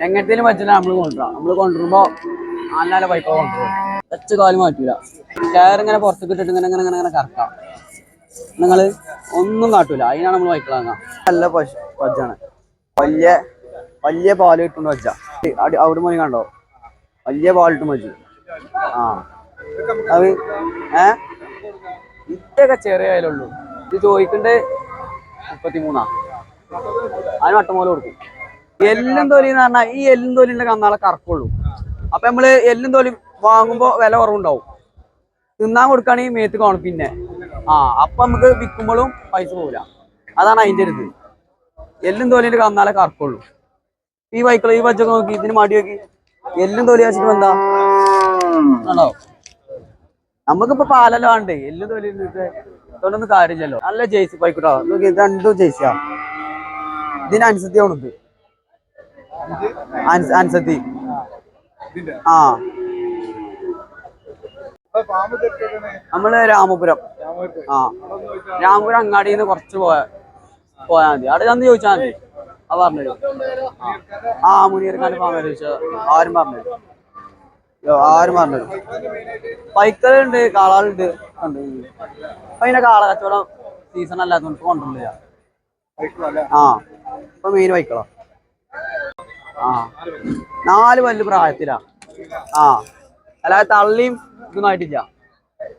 എങ്ങനത്തേലും പറ്റില്ല നമ്മൾ കൊണ്ടുവരാം. നമ്മൾ കൊണ്ടുവരുമ്പോ നല്ല പൈപ്പ കൊണ്ടുവരും. ഒച്ച കാൽ മാറ്റൂല. ടയർ പുറത്തേക്ക് ഇട്ടിട്ട് ഇങ്ങനെ ഇങ്ങനെ ഇങ്ങനെ കറക്കാം. നിങ്ങൾ ഒന്നും കാട്ടൂല. അതിനാണ് നമ്മൾ ബൈക്ക് വാങ്ങാം. നല്ല പശു വജ്ജാണ്. വലിയ വലിയ പാൽ കിട്ടുന്ന വജ്ജ. അടി- അവിടെ മോനി കണ്ടോ? വലിയ പാലിട്ടും വജ്ജു. ആ. അത് ഏ? ഇതൊക്കെ ചെറിയ ആയാലുള്ളൂ ഇത് ചോദിക്കണ്ടേ? മുപ്പത്തിമൂന്നാ. അതിന് അട്ടമോലെ കൊടുക്കും. എല്ലും തൊലി എന്ന് പറഞ്ഞാൽ ഈ എല്ലും തൊലിന്റെ കന്നാളെ കറക്കുള്ളൂ. അപ്പൊ നമ്മൾ എല്ലും തൊലി വാങ്ങുമ്പോ വില കുറവുണ്ടാവും. തിന്നാൻ കൊടുക്കുകയാണെങ്കിൽ മേത്ത് കാണും പിന്നെ. ആ അപ്പൊ നമുക്ക് വിൽക്കുമ്പോഴും പൈസ പോവില്ല. അതാണ് അതിന്റെ ഒരു ഇത് എല്ലും തൊലിന്റെ കന്നാളെ കറക്കുള്ളൂ. ഈ ബൈക്കിൾ ഈ പച്ചക്ക് നോക്കി ഇതിന് മടി നോക്കി. എല്ലും തൊലി വെച്ചിട്ട് എന്താ? ആണോ? നമുക്കിപ്പോ പാലല്ലോ ഉണ്ട് എല്ലും തൊലി ഇതൊന്നും കാര്യമില്ലല്ലോ. നല്ല ജേഴ്സി ബൈക്കിട്ടോ നോക്കി രണ്ടും ജേഴ്സിയാ. ഇതിനനുസരിച്ചാണ് ഇത് അനുസൃതി ആ. നമ്മൾ രാമപുരം. ആ. രാമപുരം. അങ്ങാടിയിൽ നിന്ന് കുറച്ച് പോയാ പോയാൽ മതി. അവിടെ ചെന്ന് ചോദിച്ചാൽ മതി. അത് പറഞ്ഞു ആ മുനീർക്കാണ്ട് ഫാമ ചോദിച്ചാൽ ആരും പറഞ്ഞു ആരും പറഞ്ഞു പൈക്കലുണ്ട് കാളാളുണ്ട് ഉണ്ട്. അപ്പൊ അതിന്റെ കാള കച്ചവടം സീസൺ അല്ലാത്തതുകൊണ്ട് കൊണ്ടുവരില്ല ആ. ഇപ്പൊ മെയിൻ ബൈക്കളോ ആ. നാല് പല്ല് പ്രായത്തിലാ. ആ. അല്ലാതെ തള്ളിയും ഇതൊന്നും ആയിട്ടില്ല.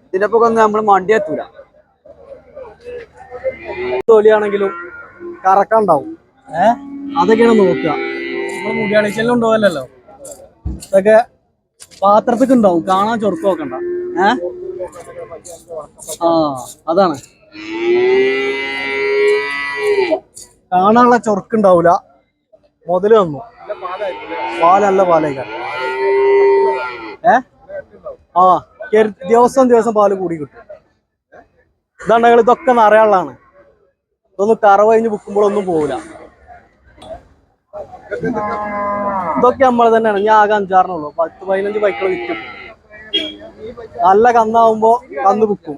ഇതിന്റെ ഒക്കെ ഒന്നും നമ്മൾ മണ്ടി എത്തൂല. തൊലിയാണെങ്കിലും കറക്കണ്ടാവും ഏ? അതൊക്കെയാണ് നോക്കുക. നമ്മൾ മുടിയാണിച്ചെല്ലാം ഉണ്ടാവല്ലോ ഇതൊക്കെ പാത്രത്തിക്ക് ഉണ്ടാവും. കാണാൻ ചൊറുക്ക് നോക്കണ്ട ഏ? ആ അതാണ്. കാണാനുള്ള ചൊറുക്കുണ്ടാവൂല മുതൽ മുതൽ പാലല്ല പാലേക്കാണ് ഏ? ആ ദിവസം ദിവസം പാൽ കൂടി കിട്ടും. ഇതാണെങ്കിൽ ഇതൊക്കെ നിറയാനുള്ളതാണ്. ഇതൊന്നും കറ കഴിഞ്ഞ് വിൽക്കുമ്പോഴൊന്നും പോവില്ല. ഇതൊക്കെ നമ്മൾ തന്നെയാണ്. ഞാൻ ആകെ അഞ്ചാറിനുള്ളൂ പത്ത് പതിനഞ്ച് ബൈക്കുകൾ വിൽക്കും നല്ല കന്നാവുമ്പോ കന്ന് വിൽക്കും.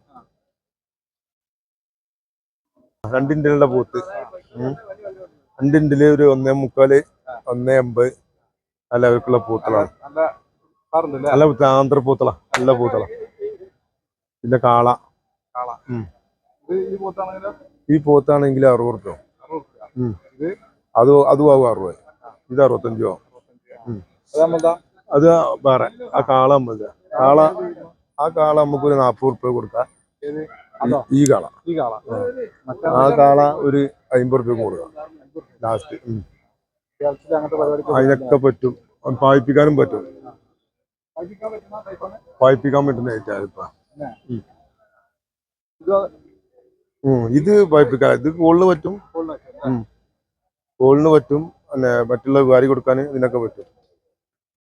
രണ്ടിന്റെ പൂത്ത്. രണ്ടിന്റെ ഒരു ഒന്നേ മുക്കാൽ ഒന്നേ അമ്പത് അല്ല അവർക്കുള്ള പൂത്തളാണ് നല്ല പൂത്ത ആന്ധ്ര പൂത്തള നല്ല പൂത്തള പിന്നെ കാള. ഈ പോത്താണെങ്കിൽ അറുപത് റുപ്യ ഉം. അത് അതും ആവും അറുപത്. ഇത് അറുപത്തഞ്ചു ആവും. അത് വേറെ. ആ കാള അമ്പത് കാള ആ കാള നമുക്ക് ഒരു നാപ്പത് റുപ്യ കൊടുക്കാം. ഈ- കാള. ആ. കാള ഒരു അമ്പത് രൂപ കൊടുക്കാം ലാസ്റ്റ്. അതിനൊക്കെ പറ്റും. പായിപ്പിക്കാനും പറ്റും. പായിപ്പിക്കാൻ പറ്റുന്ന. ഇത് പായിപ്പിക്കാൻ ഇത് കോളിന് പറ്റും. കോളിന് പറ്റും പിന്നെ മറ്റുള്ള വാരി കൊടുക്കാൻ ഇതിനൊക്കെ പറ്റും.